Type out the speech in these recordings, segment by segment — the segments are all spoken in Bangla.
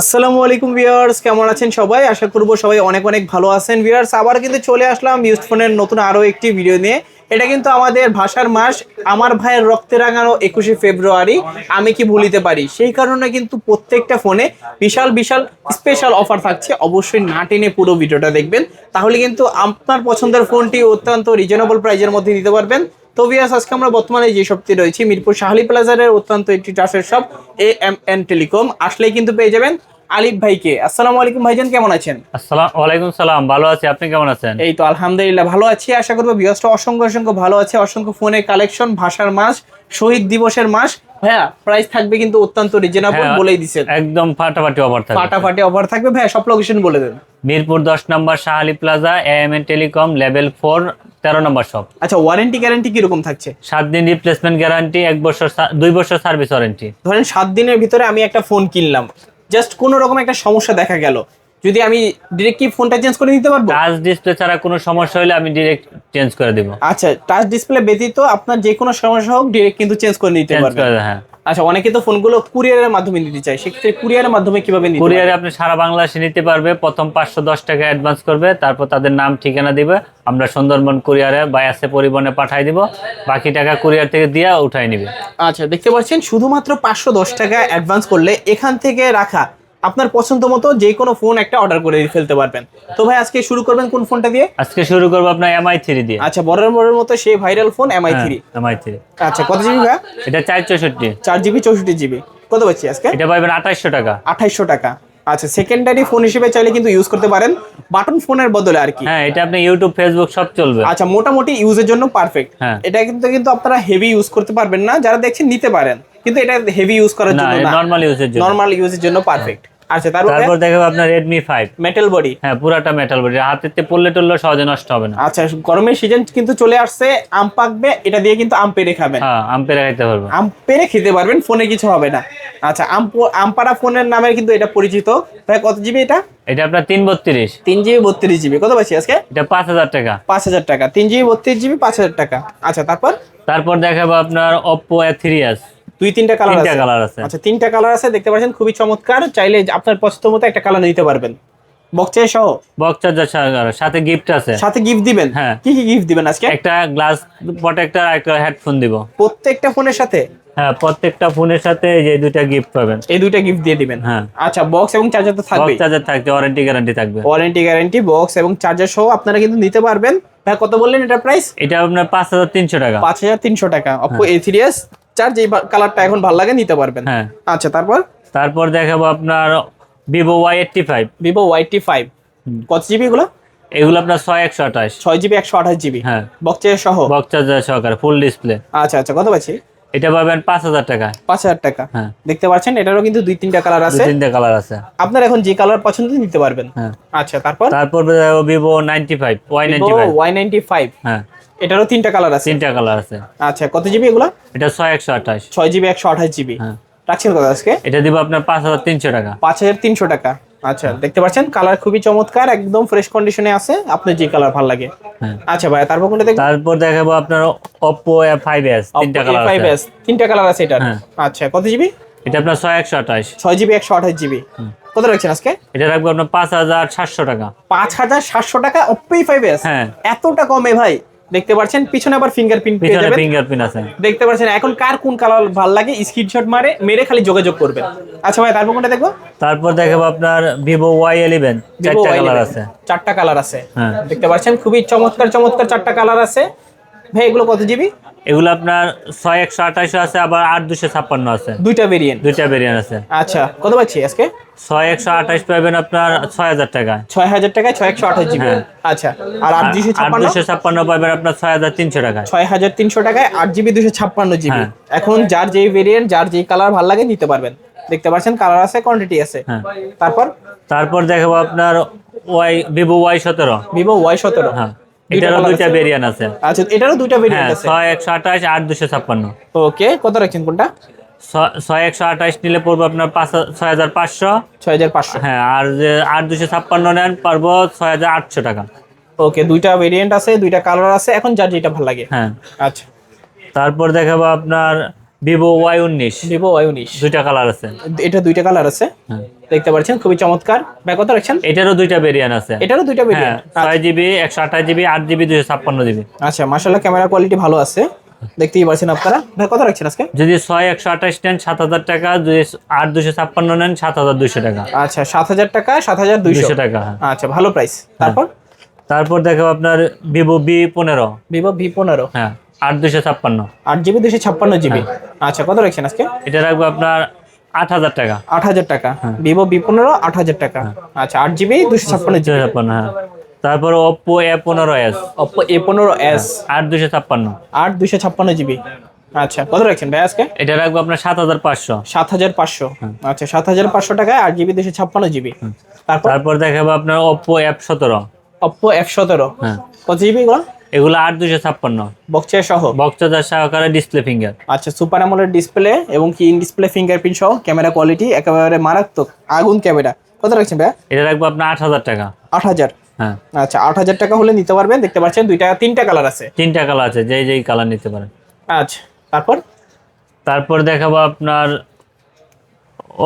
আসসালামু আলাইকুম ভিউয়ার্স, কেমন আছেন সবাই? আশা করব সবাই অনেক অনেক ভালো আছেন ভিউয়ার্স। আবার কিন্তু চলে আসলাম ইউজ ফোনের নতুন আরও একটি ভিডিও নিয়ে। এটা কিন্তু আমাদের ভাষার মাস, আমার ভাইয়ের রক্তে রাঙানো একুশে ফেব্রুয়ারি। আমি কি ভুলিতে পারি? সেই কারণে কিন্তু প্রত্যেকটা ফোনে বিশাল বিশাল স্পেশাল অফার থাকছে। অবশ্যই না টেনে পুরো ভিডিওটা দেখবেন। তাহলে কিন্তু আপনার পছন্দের ফোনটি অত্যন্ত রিজনেবল প্রাইজের মধ্যে দিতে পারবেন। তো ভিয়াস আজকে আমরা বর্তমানে যে সবটি রয়েছি মিরপুর শাহালি প্লাজারের অত্যন্ত একটি চাষের সব এ এম এন টেলিকম আসলেই কিন্তু পেয়ে যাবেন আলিফ ভাইকে। আসসালামু আলাইকুম ভাইজান কেমন আছেন? আসসালাম ওয়ালাইকুম সালাম ভালো আছি। আপনি কেমন আছেন? এই তো আলহামদুলিল্লাহ ভালো আছি। আশা করব ভিউয়ার্সটা অসংখ্য অসংখ্য ভালো আছে। অসংখ্য ফোনে কালেকশন ভাষার মাস শহীদ দিবসের মাস। ভাইয়া প্রাইস থাকবে কিন্তু অত্যন্ত রিজনেবল হ্যাঁ। বলেই দিছেন একদম ফাটাফাটি অফার থাকবে। ফাটাফাটি অফার থাকবে। ভাইয়া সব লোকেশন বলে দেন। মিরপুর দশ নম্বর Shahali plaza M N telecom level four তেরো নম্বর শপ আচ্ছা ওয়ারেন্টি গ্যারান্টি কীরকম থাকছে? সাত দিন রিপ্লেসমেন্ট গ্যারান্টি এক বছর দুই বছর সার্ভিস ওয়ারেন্টি ধরেন সাত দিনের ভিতরে আমি একটা ফোন কিনলাম। জাস্ট কোনো রকম একটা সমস্যা দেখা গেল। যদি আমি ডিরেক্ট কি ফোনটা চেঞ্জ করে নিতে পারব? টাচ ডিসপ্লে ছাড়া কোনো সমস্যা হলে আমি ডিরেক্ট চেঞ্জ করে দিব। আচ্ছা টাচ ডিসপ্লে ব্যতীত আপনার যে কোনো সমস্যা হোক ডিরেক্ট কিন্তু চেঞ্জ করে নিতে পারবেন। হ্যাঁ। আচ্ছা অনেকে তো ফোনগুলো কুরিয়ারের মাধ্যমে নিতে চায়। সেক্ষেত্রে কুরিয়ারের মাধ্যমে কীভাবে নিতে কুরিয়ারে আপনি সারা বাংলাদেশে নিতে পারবে। প্রথম পাঁচশো দশ টাকা অ্যাডভান্স করবে। তারপর তাদের নাম ঠিকানা দিবে। আমরা সুন্দরবন কুরিয়ারে বায়াসে পরিবহনে পাঠাই দিব। বাকি টাকা কুরিয়ার থেকে দিয়ে উঠাই নিবে। আচ্ছা দেখতে পাচ্ছেন শুধুমাত্র পাঁচশো দশ টাকা অ্যাডভান্স করলে এখান থেকে রাখা আপনার পছন্দ মতো যে কোনো ফোন একটা অর্ডার করে ফেলতে পারবেন। তো ভাই আজকে শুরু করবেন কোন ফোনটা দিয়ে? আজকে শুরু করব আপনার এমআই থ্রি দিয়ে। আচ্ছা বড়ের বড়ের মতো সেই viral phone Mi three Mi three আচ্ছা কত জিবি ভাই? এটা চার চৌষট্টি। চার জিবি চৌষট্টি জিবি কত পাচ্ছি আজকে? এটা পাবেন আঠাইশশো টাকা। আঠাইশশো টাকা। আচ্ছা সেকেন্ডারি ফোন হিসেবে চাইলে কিন্তু ইউজ করতে পারেন। বাটন ফোনের বদলে আর কি। হ্যাঁ এটা আপনি ইউটিউব ফেসবুক সব চলবে। আচ্ছা মোটামুটি ইউজের জন্য পারফেক্ট হ্যাঁ। এটা কিন্তু কিন্তু আপনারা হেভি ইউজ করতে পারবেন না। যারা দেখছেন নিতে পারেন। কিন্তু এটা হেভি ইউজ করার জন্য না। নর্মাল ইউজের জন্য। নর্মাল ইউজের জন্য পারফেক্ট আচ্ছা তারপরে? তারপর দেখাবো আপনার রেডমি ফাইভ মেটাল বডি হ্যাঁ পুরাটা মেটাল বডি হাতেতে পড়লে টললে সহজে নষ্ট হবে না। আচ্ছা গরমের সিজন কিন্তু চলে আসছে আম পাকবে এটা দিয়ে কিন্তু আম পেরে খাবেন। হ্যাঁ আম পেরে খেতে পারব। আম পেরে খেতে পারবেন ফোনে কিছু হবে না। আচ্ছা আম আমপাড়া ফোনের নামে কিন্তু এটা পরিচিত। ভাই কত জিবি এটা? এটা আপনার তিন বত্রিশ। তিন জিবি বত্রিশ জিবি কত পাচ্ছি আজকে? এটা পাঁচ হাজার টাকা। পাঁচ হাজার টাকা। তিন জিবি বত্রিশ জিবি পাঁচ হাজার টাকা। আচ্ছা তারপর? তারপর দেখাবো আপনার ওপ্পো এ থ্রি দুই তিনটা কালার আছে। কালার আছে। আচ্ছা তিনটা কালার আছে দেখতে পাচ্ছেন খুবই চমৎকার। চাইলে আপনার পছন্দ মতো একটা কালার নিতে পারবেন। বক্সে সহ? বক্স চার্জার সাথে গিফট আছে। সাথে গিফট দিবেন? হ্যাঁ। কি কি গিফট দিবেন আজকে? একটা গ্লাস প্রোটেক্টর একটা হেডফোন দিব। প্রত্যেকটা ফোনের সাথে? হ্যাঁ প্রত্যেকটা ফোনের সাথে যে দুইটা গিফট পাবেন। এই দুইটা গিফট দিয়ে দিবেন? হ্যাঁ। আচ্ছা বক্স এবং চার্জার তো থাকবে চার্জার থাকবে ওয়ারেন্টি গ্যারান্টি থাকবে। ওয়ারেন্টি গ্যারান্টি বক্স এবং চার্জার সহ আপনারা কিন্তু নিতে পারবেন। ভাই কত বললেন এটা প্রাইস এটা আপনার পাঁচ হাজার তিনশো টাকা। পাঁচ হাজার তিনশো টাকা। অপো এ থ্রি এস চার যে কালারটা এখন ভালো লাগে নিতে পারবেন। হ্যাঁ। আচ্ছা তারপর? তারপর দেখাবো আপনার Vivo Y eighty five Vivo Y eighty five কত জিবি এগুলো? এগুলো আপনার ছয় একশো আঠাশ। ছয় জিবি একশো আঠাশ জিবি হ্যাঁ। বক্সে সহ? বক্স চার্জার সহকারে ফুল ডিসপ্লে আচ্ছা আচ্ছা কত পাচ্ছি? এটা পাবেন পাঁচ হাজার টাকা। পাঁচ হাজার টাকা। হ্যাঁ। দেখতে পাচ্ছেন এটারও কিন্তু দুই তিনটা কালার আছে। তিনটে কালার আছে। আপনার এখন যে কালার পছন্দ নিতে পারবেন। হ্যাঁ। আচ্ছা তারপর? তারপর Vivo ninety five Y ninety five Y ninety five হ্যাঁ। এটারও তিনটা কালার আছে? তিনটা কালার আছে। আচ্ছা কত জিবি এগুলো? এটা ছয় একশো আঠাশ। ছয় জিবি একশো আঠাশ জিবি হ্যাঁ। রাখছেন কত আজকে? এটা দিব আপনার পাঁচ হাজার তিনশো টাকা। পাঁচ হাজার তিনশো টাকা। আচ্ছা দেখতে পাচ্ছেন কালার খুবই চমৎকার একদম ফ্রেশ কন্ডিশনে আছে। আপনার যে কালার ভালো লাগে। হ্যাঁ। আচ্ছা ভাই তারপর কোনটা দেখবেন তারপর দেখাবো আপনার ফাইভ এস তিনটা কালার ফাইভ আছে এস তিনটা কালার আছে এটা হ্যাঁ। আচ্ছা কত জিবি এটা আপনার ছয় একশো আঠাশ। ছয় জিবি একশো আঠাশ জিবি কত রাখছেন আজকে? এটা রাখব আপনার পাঁচ হাজার সাতশো টাকা। পাঁচ হাজার সাতশো টাকা অপ্পোই ফাইভ এস হ্যাঁ। এতটা কমে ভাই। দেখতে পাচ্ছেন পিছনে আবার ফিঙ্গারপ্রিন্ট পেয়ে যাবেন। ফিঙ্গারপ্রিন্ট আছে। দেখতে পাচ্ছেন এখন কার কোন কালার ভালো লাগে? স্ক্রিনশট মারে মেরে খালি যোগাযোগ করবেন। আচ্ছা ভাই তারপর কোনটা দেখব? তারপর দেখাবো আপনার ভিভো ওয়াই ইলেভেন চারটা কালার আছে। চারটা কালার আছে। হ্যাঁ। দেখতে পাচ্ছেন খুবই চমৎকার চমৎকার চারটা কালার আছে। ভাই এগুলো কত জিবি এগুলো আপনার ছয় একশো আঠাশও আছে আবার আট দুশো ছাপ্পান্ন আছে। দুইটা ভেরিয়েন্ট দুইটা ভেরিয়েন্ট আছে। আচ্ছা কত পাচ্ছি আজকে? ছয় একশো আঠাশ পাবেন আপনার ছয় হাজার টাকা। ছয় হাজার টাকায় ছয় একশো আঠাশ জিবি। হ্যাঁ। আচ্ছা আর আট দুশো আট ছাপ্পান্ন? দুশো ছাপ্পান্ন পাবেন আপনার ছয় হাজার তিনশো টাকায়। ছয় হাজার তিনশো টাকায় আট জিবি দুশো ছাপ্পান্ন জিবি। হ্যাঁ। এখন যার যেই ভেরিয়েন্ট যার যেই কালার ভালো লাগে নিতে পারবেন। দেখতে পাচ্ছেন কালার আছে কোয়ান্টিটি আছে। হ্যাঁ। তারপর? তারপর দেখাবো আপনার ওয়াই ভিভো ওয়াই সতেরো। ভিভো ওয়াই সতেরো। হ্যাঁ। এটারও দুইটা আছে? ভেরিয়েন্ট আছে। আচ্ছা এটারও দুইটা হ্যাঁ ভেরিয়েন্ট আছে আঠাশ আট দুশো ছাপ্পান্ন। ওকে কত রাখছেন কোনটা? ছয় একশো আঠাশ নিলে পড়ব আপনার পাঁচ ছয় হাজার পাঁচশো। ছয় হাজার পাঁচশো। হ্যাঁ আর যে আট দুশো ছাপ্পান্ন নেন পারব ছয় হাজার আটশো টাকা। ওকে দুইটা ভেরিয়েন্ট আছে দুইটা কালার আছে এখন যার যেটা ভালো লাগে। হ্যাঁ। আচ্ছা। তারপর দেখাবো আপনার ভিভো ওয়াই উনিশ। ভিভো ওয়াই উনিশ। দুইটা কালার আছে। এটা দুইটা কালার আছে। হ্যাঁ। দেখতে পাচ্ছেন খুবই চমৎকার। ভাই কত রাখছেন? এটারও দুইটা ভেরিয়েন্ট আছে। এটারও দুইটা হ্যাঁ ভেরিয়েন্ট ছয় জিবি একশো আঠাশ জিবি আট জিবি দুশো ছাপ্পান্ন জিবি আচ্ছা মাশাআল্লাহ ক্যামেরা কোয়ালিটি ভালো আছে। দেখতেই পাচ্ছেন আপনারা। ভাই কত রাখছেন আজকে? যদি ছয় একশো আঠাশ নেন সাত হাজার টাকা। যদি আট দুশো ছাপ্পান্ন নেন সাত হাজার দুশো টাকা। আচ্ছা সাত হাজার টাকা সাত হাজার দুইশো। টাকা হ্যাঁ। আচ্ছা ভালো প্রাইস তারপর? তারপর দেখো আপনার ভিভো বি পনেরো। ভিভো ভি পনেরো। হ্যাঁ আট দুশো ছাপ্পান্ন। আট জিবি দুশো ছাপ্পান্ন জিবি আচ্ছা কত রাখছেন আজকে? এটা রাখব আপনার আট হাজার টাকা। আট হাজার টাকা। ভিভো বি পনেরো আট হাজার টাকা। আচ্ছা আট জিবি দুশো ছাপ্পান্ন জিবি। ছাপ্পান্ন হ্যাঁ। তারপর ওপ্পো এ পনেরো এস অপো এ পনেরো এস আট দুশো ছাপ্পান্ন। আট দুশো ছাপ্পান্ন জিবি। আচ্ছা কত রাখছেন ভাই আজকে? এটা রাখব আপনার সাত হাজার পাঁচশো। সাত হাজার পাঁচশো। আচ্ছা সাত হাজার পাঁচশো টাকায় আট জিবি দুশো ছাপ্পান্ন জিবি। তারপর? তারপর দেখাবো আপনার ওপ্পো এফ সতেরো। অপো এফ সতেরো। হ্যাঁ। কত জিবি এগুলো আট দুশো ছাপ্পান্ন। বক্সের সহ? বক্সচার্জার সহকারে ডিসপ্লে ফিঙ্গার আচ্ছা সুপার অ্যামোলেড ডিসপ্লে এবং কি ইন ডিসপ্লে ফিঙ্গারপ্রিন্ট সহ? ক্যামেরা কোয়ালিটি একেবারে মারাত্মক আগুন ক্যামেরা কত রাখছেন ভাইয়া? এটা রাখব আপনার আট হাজার টাকা। আট হাজার? হ্যাঁ। আচ্ছা আট হাজার টাকা হলে নিতে পারবেন দেখতে পাচ্ছেন দুইটা তিনটা কালার আছে। তিনটা কালার আছে যেই যেই কালার নিতে পারেন। আচ্ছা তারপর? তারপর দেখাবো আপনার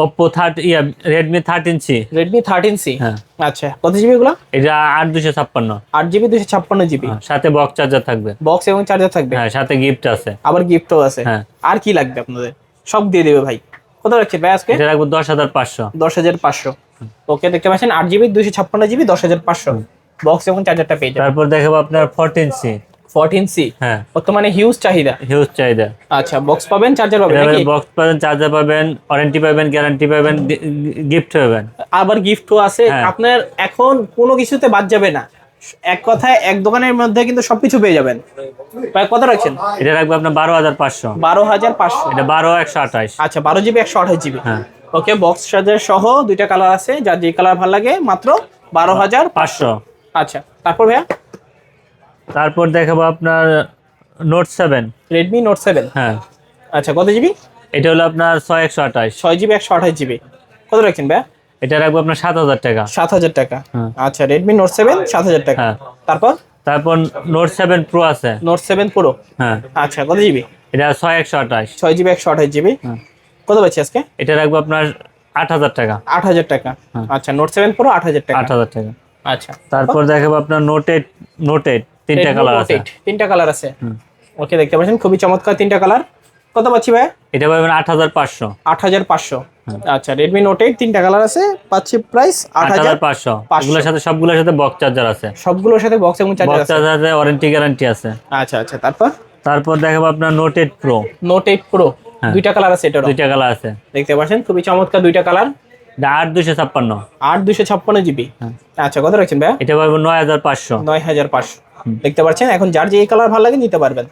ওপ্পো থার্টি ইয়া Redmi thirteen C Redmi thirteen C হ্যাঁ। আচ্ছা কত জিবি এগুলো? এটা আট দুশো ছাপ্পান্ন। আট জিবি দুশো ছাপ্পান্ন জিবি হ্যাঁ, সাথে বক্স চার্জার থাকবে। বক্স এবং চার্জার থাকবে? হ্যাঁ সাথে গিফট আছে। আবার গিফটও আছে। হ্যাঁ। আর কি লাগবে আপনাদের? সব দিয়ে দেবে ভাই। কত রাখছে ভাই আজকে? এটা রাখব দশ হাজার পাঁচশো। দশ হাজার পাঁচশো। ওকে দেখতে পাচ্ছেন আট জিবি দুশো ছাপ্পান্ন জিবি দশ হাজার পাঁচশো। বক্স এবং চার্জারটা পেয়ে যাবেন। তারপর দেখাবো আপনার ফোরটিন সি ফোরটিন সি হ্যাঁ বর্তমানে হিউজ চাহিদা। হিউজ চাহিদা। আচ্ছা বক্স পাবেন চার্জার পাবেন নাকি? বক্স পাবেন চার্জার পাবেন ওয়ারেন্টি পাবেন গ্যারান্টি পাবেন গিফট পাবেন। আবার গিফটও আছে। হ্যাঁ। আপনার এখন কোনো কিছুতে বাদ যাবে না। এক কথায় এক দোকানের মধ্যে কিন্তু সবকিছু পেয়ে যাবেন। কত রাখছেন? এটা রাখব আপনার বারো হাজার পাঁচশো। বারো হাজার পাঁচশো। এটা বারো একশো আঠাশ আচ্ছা বারো জিবি একশো আঠাশ জিবি। হ্যাঁ। ওকে বক্স চার্জার সহ দুইটা কালার আছে। যার যে কালার ভালো লাগে মাত্র বারো হাজার পাঁচশো। আচ্ছা তারপর ভাইয়া? তারপর দেখাবো আপনার note seven Redmi note seven হ্যাঁ। আচ্ছা কত জিবি এটা হলো আপনার ছয় একশো আঠাশ। ছয় জিবি একশো আঠাশ জিবি কত রাখছেন ভাইয়া? এটা রাখব আপনার সাত হাজার টাকা। সাত হাজার টাকা। হ্যাঁ। আচ্ছা রেডমি নোট সেভেন সাত হাজার টাকা। হ্যাঁ। তারপর? তারপর নোট সেভেন প্রো আছে। নোট সেভেন প্রো হ্যাঁ। আচ্ছা কত জিবি এটা ছয় একশো আঠাশ। ছয় জিবি একশো আঠাশ জিবি হ্যাঁ। কত পাচ্ছি আজকে? এটা রাখব আপনার আট হাজার টাকা। আট হাজার টাকা। আচ্ছা নোট সেভেন প্রো আট হাজার টাকা। আট হাজার টাকা। আচ্ছা। তারপর দেখাবো আপনার নোট এইট নোট এইট তিনটা কালার আছে। তিনটা কালার আছে। ওকে দেখতে পাচ্ছেন খুবই চমৎকার তিনটা কালার কত পাচ্ছি ভাই এটা পাবেন আট হাজার পাঁচশো। আট হাজার পাঁচশো। আচ্ছা রেডমি নোট এইট তিনটা কালার আছে পাচ্ছি প্রাইস আট হাজার পাঁচশো। সাথে সবগুলোর সাথে বক্স চার্জার আছে। সবগুলোর সাথে বক্স এবং চার্জার চার্জার আছে। ওয়ারেন্টি গ্যারান্টি আছে। আচ্ছা আচ্ছা তারপর? তারপর দেখাবো আপনার note eight pro note eight pro হ্যাঁ। দুইটা কালার আছে এটারও। দুইটা কালার আছে। দেখতে পাচ্ছেন খুবই চমৎকার দুইটা কালার এটা আট দুশো ছাপ্পান্ন। আট দুশো ছাপ্পান্ন জিবি হ্যাঁ। আচ্ছা কত রাখছেন ভাইয়া? এটা পাবো নয় হাজার পাঁচশো। নয় হাজার পাঁচশো। দেখতে পাচ্ছেন? এখন যার যে এই কালার ভালো লাগে নিতে পারবেন।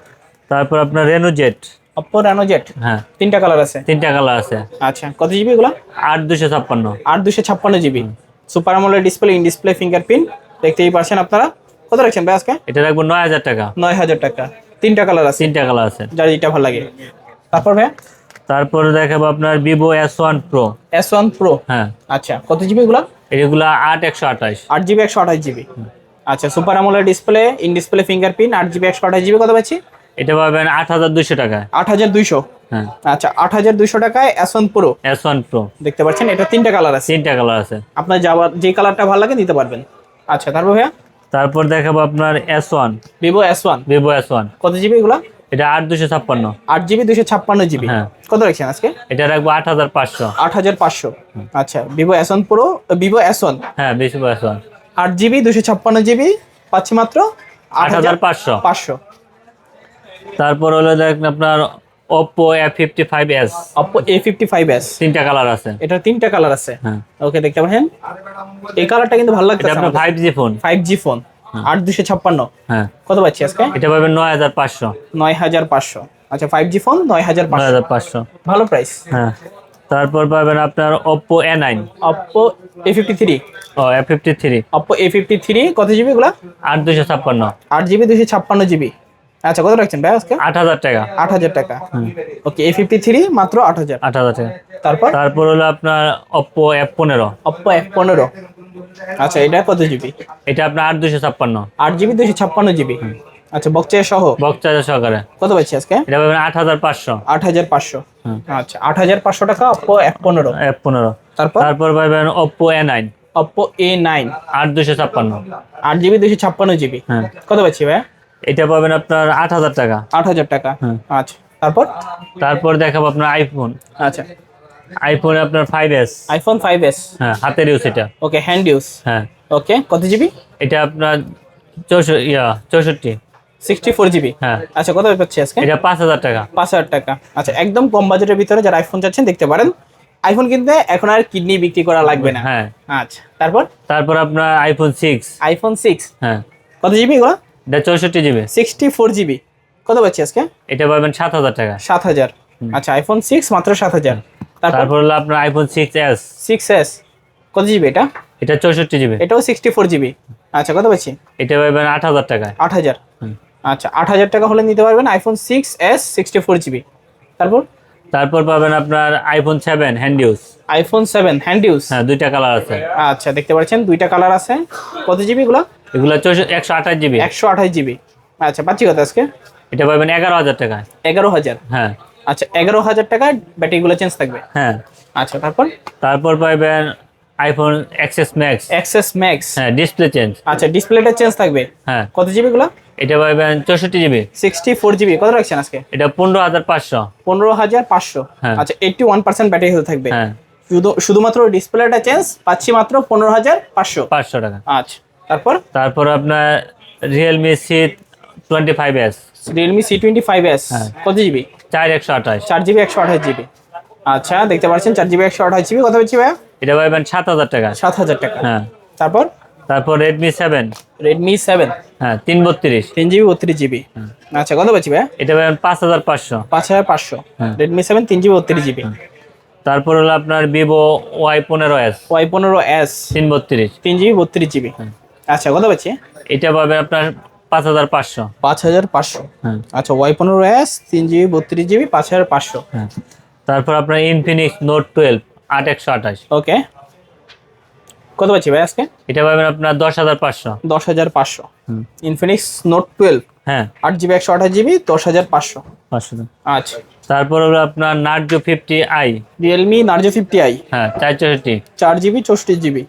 তারপর আপনার Reno Z Oppo Reno Z হ্যাঁ। তিনটা কালার আছে? তিনটা কালার আছে। আচ্ছা কত জিবি এগুলো? আট দুশো ছাপ্পান্ন। আট দুশো ছাপ্পান্ন জিবি সুপার আমলের ডিসপ্লে ইন ডিসপ্লে ফিঙ্গারপ্রিন্ট দেখতেই পাচ্ছেন আপনারা। কত রাখছেন ভাই আজকে? এটা রাখব নয় হাজার টাকা। নয় হাজার টাকা। তিনটা কালার আছে। তিনটা কালার আছে। যার যেটা ভালো লাগে। তারপর ভাই তারপর দেখাবো আপনার Vivo S one pro S one pro হ্যাঁ। আচ্ছা কত জিবি এগুলো? এগুলো আট একশো আঠাশ। আট জিবি একশো আঠাশ জিবি আচ্ছা সুপার আমলের ডিসপ্লে ইন ডিসপ্লে ফিঙ্গারপ্রিন্ট আট জিবি একশো আঠাশ জিবি কত পাচ্ছি? এটা পাবেন আট হাজার দুশো টাকায়। আট হাজার দুইশো? হ্যাঁ। আচ্ছা আট হাজার দুইশো টাকায় S one pro S one pro দেখতে পাচ্ছেন এটা তিনটা কালার আছে। তিনটা কালার আছে। আপনার যাওয়ার যে কালারটা ভালো লাগে নিতে পারবেন। আচ্ছা তারপর ভাইয়া? তারপর দেখাবো আপনার S one Vivo S one Vivo S one কত জিবি এগুলো? এটা আট দুশো ছাপ্পান্ন। আট জিবি দুশো ছাপ্পান্ন জিবি হ্যাঁ। কত রাখছেন আজকে? এটা রাখব আট হাজার পাঁচশো। আট হাজার পাঁচশো। আচ্ছা Vivo S one pro Vivo S one হ্যাঁ ভিভো এস ওয়ান আট জিবি দুশো ছাপ্পান্ন জিবি পাচ্ছি মাত্র আট হাজার পাঁচশো। পাঁচশো। তারপর হলো দেখেন আপনার Oppo A fifty five S Oppo A fifty five S তিনটা কালার আছে। এটা তিনটা কালার আছে। হ্যাঁ। ওকে দেখতে পাচ্ছেন এই কালারটা কিন্তু ভালো এটা লাগতেছে আপনার five G phone five G phone আট দুশো ছাপ্পান্ন। হ্যাঁ। কত পাচ্ছি আজকে? এটা পাবেন নয় হাজার পাঁচশো। নয় হাজার পাঁচশো। আচ্ছা ফাইভ জি ফোন নয় হাজার নয় পাঁচশো হাজার পাঁচশো। ভালো প্রাইস হ্যাঁ। তারপর পাবেন আপনার Oppo A fifty three O A fifty three Oppo A fifty three কত জিবি এগুলা? আট দুশো ছাপ্পান্ন। আট জিবি দুশো ছাপ্পান্ন জিবি আচ্ছা কত রাখছেন ভাই আজকে? আট হাজার টাকা। আট হাজার টাকা। ওকে এ ফিফটি থ্রি মাত্র আট হাজার। আট হাজার টাকা। তারপর? তারপর হলো আপনার পনেরো। অপো এফ পনেরো। আচ্ছা এটা কত জিবি এটা আপনার আট দুশো ছাপ্পান্ন। আট জিবি দুশো ছাপ্পান্ন জিবি আচ্ছা চার্জার সহ? বক্স সহকারে। কত পাচ্ছি আজকে? এটা পাবেন আট হাজার পাঁচশো। আট হাজার পাঁচশো। আচ্ছা আট হাজার পাঁচশো টাকা অপ্পো এফ পনেরো। এফ পনেরো। তারপর? তারপর পাবেন Oppo A nine Oppo A nine আট দুশো ছাপ্পান্ন। আট জিবি দুশো ছাপ্পান্ন জিবি। হ্যাঁ। কত পাচ্ছি ভাইয়া? এটা পাবেন আপনার আট হাজার টাকা। আট হাজার টাকা। আচ্ছা তারপর? তারপর দেখাবো আপনার আইফোন আচ্ছা। আইফোন আপনার five S iPhone five S হ্যাঁ হাতের ইউজ এটা। ওকে হ্যান্ড ইউজ হ্যাঁ। ওকে কত জিবি? এটা আপনার চৌষট্টি ইয়া চৌষট্টি। সিক্সটি ফোর জিবি হ্যাঁ। আচ্ছা কত পাচ্ছি আজকে? এটা পাঁচ হাজার টাকা। পাঁচ হাজার টাকা। আচ্ছা একদম কম বাজেটের ভিতরে যারা আইফোন চাচ্ছেন দেখতে পারেন। আইফোন কিনতে এখন আর কিডনি বিক্রি করা লাগবে না। হ্যাঁ। আচ্ছা তারপর? তারপর আপনার আইফোন সিক্স আইফোন সিক্স হ্যাঁ। কত জিবি এগুলো? এটা চৌষট্টি জিবি সিক্সটি ফোর জিবি কত পাচ্ছি আজকে? এটা পাবেন সাত হাজার টাকা। সাত হাজার। আচ্ছা আইফোন সিক্স মাত্র সাত হাজার। তারপর? তারপর হলো আপনার iPhone six S six S কত জিবি এটা? এটা চৌষট্টি জিবি এটাও সিক্সটি ফোর জিবি আচ্ছা কত পাচ্ছি? এটা পাবেন আট হাজার টাকা আট হাজার। হুম। আচ্ছা আট হাজার টাকা হলে নিতে পারবেন iPhone six S sixty four GB তারপর? তারপর পাবেন আপনার iPhone seven hand use iPhone seven hand use হ্যাঁ দুইটা কালার আছে। আচ্ছা দেখতে পাচ্ছেন দুইটা কালার আছে। কত জিবি এগুলো? এগুলো একশো আঠাশ জিবি একশো আঠাশ জিবি আচ্ছা পাচ্ছি কত আজকে? এটা পাবেন এগারো হাজার টাকা। এগারো হাজার? হ্যাঁ। আচ্ছা এগারো হাজার টাকায় ব্যাটারিগুলো চেঞ্জ থাকবে। হ্যাঁ। আচ্ছা তারপর? তারপর পাবেন iPhone XS Max XS Max হ্যাঁ ডিসপ্লে চেঞ্জ আচ্ছা ডিসপ্লেটা চেঞ্জ থাকবে। হ্যাঁ। কত জিবি গুলো এটা পাবেন চৌষট্টি জিবি সিক্সটি ফোর জিবি কত রাখছেন আজকে? এটা পনেরো হাজার পাঁচশো। পনেরো হাজার পাঁচশো। হ্যাঁ। আচ্ছা এইটটি ওয়ান পার্সেন্ট ব্যাটারি হতে থাকবে। হ্যাঁ। শুধু শুধুমাত্র ডিসপ্লেটা চেঞ্জ পাচ্ছি মাত্র পনেরো হাজার পাঁচশো। পাঁচশো টাকা। আচ্ছা তারপর? তারপর আপনার Realme C twenty five S Realme C twenty five S. কত জিবি চার একশো আঠাশ। চার জিবি একশো আঠাশ জিবি আচ্ছা দেখতে পাচ্ছেন চার জিবি একশো আঠাশ জিবি কত পাচ্ছি ভাইয়া? এটা পাবেন সাত হাজার টাকা। সাত হাজার টাকা। হ্যাঁ। তারপর? তারপর রেডমি সেভেন রেডমি সেভেন হ্যাঁ তিন বত্রিশ। তিন জিবি বত্রিশ জিবি। আচ্ছা কত পাচ্ছি ভাইয়া এটা পাবেন পাঁচ হাজার পাঁচশো। পাঁচ হাজার পাঁচশো। হ্যাঁ। রেডমি সেভেন তিন জিবি বত্রিশ জিবি। তারপর হলো আপনার পনেরো এস তিন বত্রিশ। তিন জিবি বত্রিশ জিবি। হ্যাঁ। আচ্ছা কত পাচ্ছি? এটা পাবেন আপনার পাঁচ হাজার পাঁচশো। পাঁচ হাজার পাঁচশো। হ্যাঁ। আচ্ছা ওয়াই পনেরো এস তিন জিবি বত্রিশ জিবি পাঁচ হাজার পাঁচশো। হ্যাঁ। তারপর আপনার ইনফিনিক্স নোট টুয়েলভ আট একশো আঠাশ। ওকে কত পাচ্ছি ভাই আজকে? এটা পাবেন আপনার দশ হাজার পাঁচশো। দশ হাজার পাঁচশো। ইনফিনিক্স নোট টুয়েলভ হ্যাঁ। আট জিবি একশো আঠাশ জিবি দশ হাজার পাঁচশো। পাঁচশো আচ্ছা। তারপর হলো আপনার Narzo fifty i Realme Narzo fifty i হ্যাঁ চার চৌষট্টি চার জিবি চৌষট্টি জিবি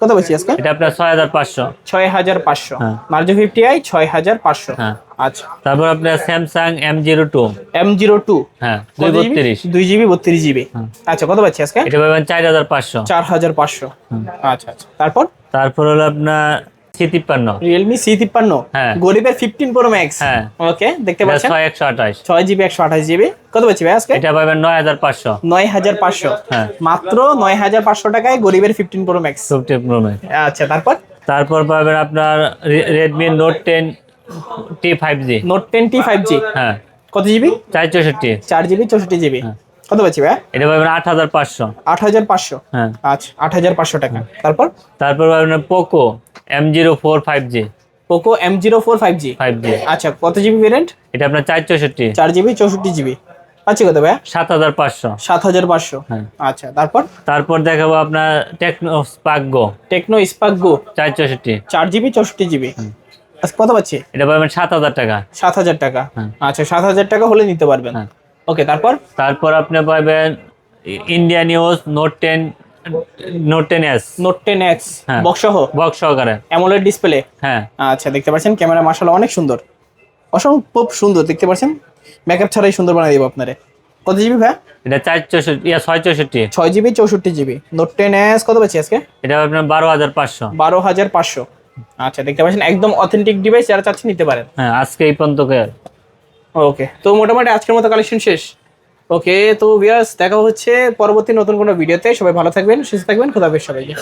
কত বলছি আজকে? এটা আপনার ছয় হাজার পাঁচশো। ছয় হাজার পাঁচশো। হ্যাঁ। ফিফটি আই ছয় হাজার পাঁচশো। আচ্ছা। তারপর আপনার Samsung M zero two. M zero two. হ্যাঁ দুই বত্রিশ। দুই জিবি বত্রিশ জিবি। হুম। আচ্ছা কত পাচ্ছি আজকে? এটা পাবেন চার হাজার পাঁচশো। চার হাজার পাঁচশো। হুম। আচ্ছা আচ্ছা। তারপর? তারপর হলো আপনার সি তিপ্পান্ন। রিয়েলমি সি তিপ্পান্ন। হ্যাঁ। গরিবের ফিফটিন প্রো ম্যাক্স হ্যাঁ। ওকে দেখতে পাচ্ছেন? ছয় একশো আঠাশ। ছয় জিবি একশো আঠাশ জিবি। কত পাচ্ছি ভাই আজকে? এটা পাবেন নয় হাজার পাঁচশো। নয় হাজার পাঁচশো। হ্যাঁ। মাত্র নয় হাজার পাঁচশো টাকায় গরিবের fifteen pro max fifty pro max আচ্ছা তারপর? তারপর পাবেন আপনার Redmi note ten T five G note ten T five G হ্যাঁ। কত জিবি? চার চৌষট্টি। চার জিবি চৌষট্টি জিবি। হ্যাঁ। কত পাচ্ছি ভাই? এটা পাবেন আট হাজার পাঁচশো। আট হাজার পাঁচশো। হ্যাঁ। আচ্ছা আট হাজার পাঁচশো টাকা। তারপর? তারপর পাবেন Poco. M zero four five G Poco M zero four five G five G আচ্ছা কত জিবি ভেরিয়েন্ট এটা আপনার চার চৌষট্টি। চার জিবি চৌষট্টি জিবি পাচ্ছি কত ভাই সাত হাজার পাঁচশো। সাত হাজার পাঁচশো। হ্যাঁ। আচ্ছা তারপর? তারপর দেখাবো আপনার Tecno Spark Go Tecno Spark Go চার চৌষট্টি। চার জিবি চৌষট্টি জিবি আচ্ছা কত পাচ্ছি? এটা পাবেন সাত হাজার টাকা। সাত হাজার টাকা। হ্যাঁ। আচ্ছা সাত হাজার টাকা হলে নিতে পারবেন। হ্যাঁ। ওকে তারপর? তারপর আপনি পাবেন India news note ten note note ten X. Box সহ বক্স সহকারে। অ্যামোলেড ডিসপ্লে হ্যাঁ। আচ্ছা দেখতে পাচ্ছেন ক্যামেরা অনেক সুন্দর। অসম্ভব সুন্দর দেখতে পাচ্ছেন? মেকআপ ছাড়াই সুন্দর বানিয়ে দেবো আপনারে। কত জিবি ভাই এটা ইয়া জিবি চৌষট্টি। জিবি নোট কত পাচ্ছি আজকে? এটা আপনার বারো হাজার পাঁচশো। বারো হাজার পাঁচশো। আচ্ছা দেখতে পাচ্ছেন একদম অথেন্টিক ডিভাইস যারা চাচ্ছেন নিতে পারেন। হ্যাঁ আজকে এই পর্যন্ত ওকে তো মোটামুটি আজকের মতো কালেকশন শেষ। ওকে তো বিয়াস দেখা হচ্ছে পরবর্তী নতুন কোনো ভিডিওতে সবাই ভালো থাকবেন, সুস্থ থাকবেন, খোদা হাফেজ সবাইকে।